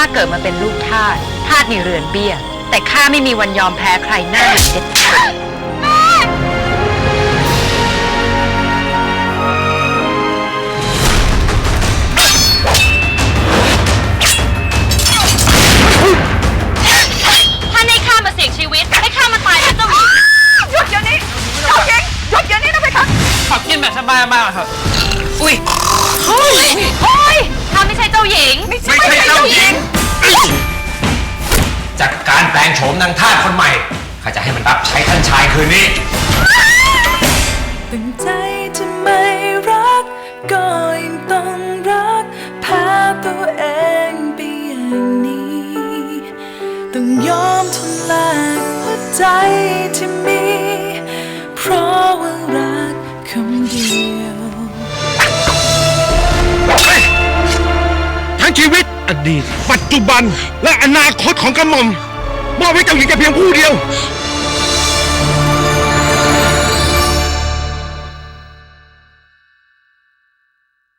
ข้าเกิดมาเป็นลูกทาสทาสในเรือนเบี้ย แต่ข้าไม่มีวันยอมแพ้ใครหน้าหนึ่งเด็ดขาดท่านให้ข้ามาเสี่ยงชีวิต ให้ข้ามาตายเป็นเจ้าหญิงหยุดเดี๋ยวนี้เจ้าหญิงหยุดเดี๋ยวนี้นะเพคะขอกินแบบสบายๆเถอะอุ้ย งโฉมนางทาสคนใหม่ข้าจะให้มันรับใช้ท่านชายคืนนี้ ตั้งใจจะไม่รัก ก็ยังต้องรัก พาตัวเองไปอย่างนี้ ต้องยอมทนแลกหัวใจที่มี เพราะว่ารักคำเดียว ทั้งชีวิตอดีต ปัจจุบันและอนาคตของกระหม่อม มอบให้เจ้าหญิงแต่เพียงผู้เดียว